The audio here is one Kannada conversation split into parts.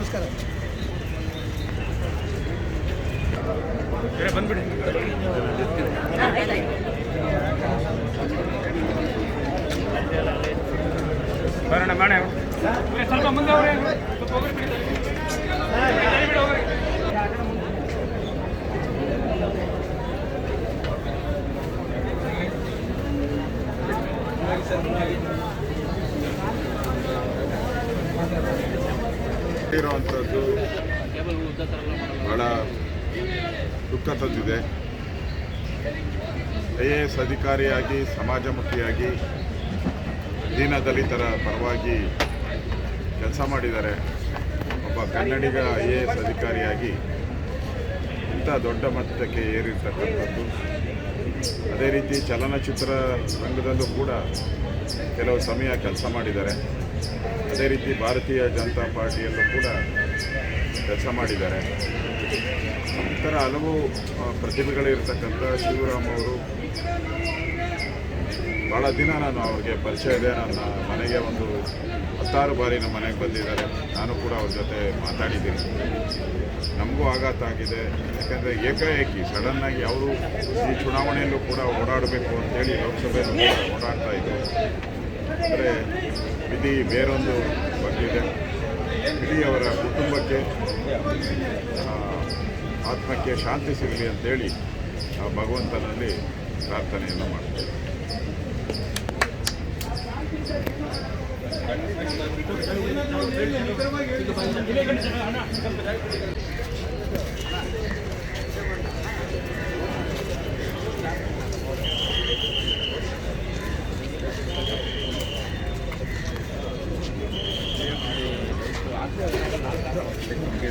ನಮಸ್ಕಾರ. ಬಂದ್ಬಿಡಿ. ಬರೋಣ ಮಾಡ ಸ್ವಲ್ಪ ಮುಂದೆ ಹೋಗ್ರಿ. ಸ್ವಲ್ಪ ಬಿಡಿ. ಹೋಗ್ರಿ. ಇರುವಂಥದ್ದು ಬಹಳ ದುಃಖ ತಂದಿದೆ ಐ ಎ ಎಸ್ ಅಧಿಕಾರಿಯಾಗಿ ಸಮಾಜಮುಖಿಯಾಗಿ ದೀನ ದಲಿತರ ಪರವಾಗಿ ಕೆಲಸ ಮಾಡಿದ್ದಾರೆ. ಒಬ್ಬ ಕನ್ನಡಿಗ ಐ ಎ ಎಸ್ ಅಧಿಕಾರಿಯಾಗಿ ಇಂಥ ದೊಡ್ಡ ಮಟ್ಟಕ್ಕೆ ಏರಿರ್ತಕ್ಕಂಥದ್ದು. ಅದೇ ರೀತಿ ಚಲನಚಿತ್ರ ರಂಗದಲ್ಲೂ ಕೂಡ ಕೆಲವು ಸಮಯ ಕೆಲಸ ಮಾಡಿದ್ದಾರೆ. ಅದೇ ರೀತಿ ಭಾರತೀಯ ಜನತಾ ಪಾರ್ಟಿಯಲ್ಲೂ ಕೂಡ ಕೆಲಸ ಮಾಡಿದ್ದಾರೆ. ಈ ಥರ ಹಲವು ಪ್ರತಿಭೆಗಳಿರ್ತಕ್ಕಂಥ ಶಿವರಾಮ್ ಅವರು ಭಾಳ ದಿನ ನಾನು ಅವ್ರಿಗೆ ಪರಿಚಯ ಇದೆ. ನನ್ನ ಮನೆಗೆ ಒಂದು ಹತ್ತಾರು ಬಾರಿ ನಮ್ಮ ಮನೆಗೆ ಬಂದಿದ್ದಾರೆ. ನಾನು ಕೂಡ ಅವ್ರ ಜೊತೆ ಮಾತಾಡಿದ್ದೀನಿ. ನಮಗೂ ಆಘಾತ ಆಗಿದೆ. ಯಾಕಂದರೆ ಏಕಾಏಕಿ ಸಡನ್ನಾಗಿ ಅವರು ಈ ಚುನಾವಣೆಯಲ್ಲೂ ಕೂಡ ಓಡಾಡಬೇಕು ಅಂತೇಳಿ ಲೋಕಸಭೆಯಲ್ಲೂ ಓಡಾಡ್ತಾ ಇದ್ದರು. ಅಂದರೆ ವಿಧಿ ಬೇರೊಂದು ಬಂದಿದೆ. ಅವರ ಕುಟುಂಬಕ್ಕೆ ಆತ್ಮಕ್ಕೆ ಶಾಂತಿ ಸಿಗಲಿ ಅಂತೇಳಿ ಆ ಭಗವಂತನಲ್ಲಿ ಪ್ರಾರ್ಥನೆಯನ್ನು ಮಾಡ್ತೇವೆ.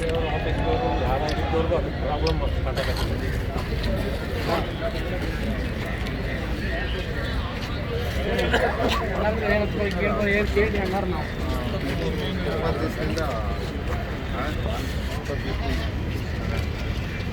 ಬೇರೆಯವರು ಆಫೀಸ್ದವರು ಯಾರಾಗಿದ್ದವ್ರಿಗೂ ಅದು ಪ್ರಾಬ್ಲಮ್ ಏನು ಕೇಳಿ ಹಂಗಾರ ನಾವು ಇಪ್ಪತ್ತು ದಿವಸದಿಂದ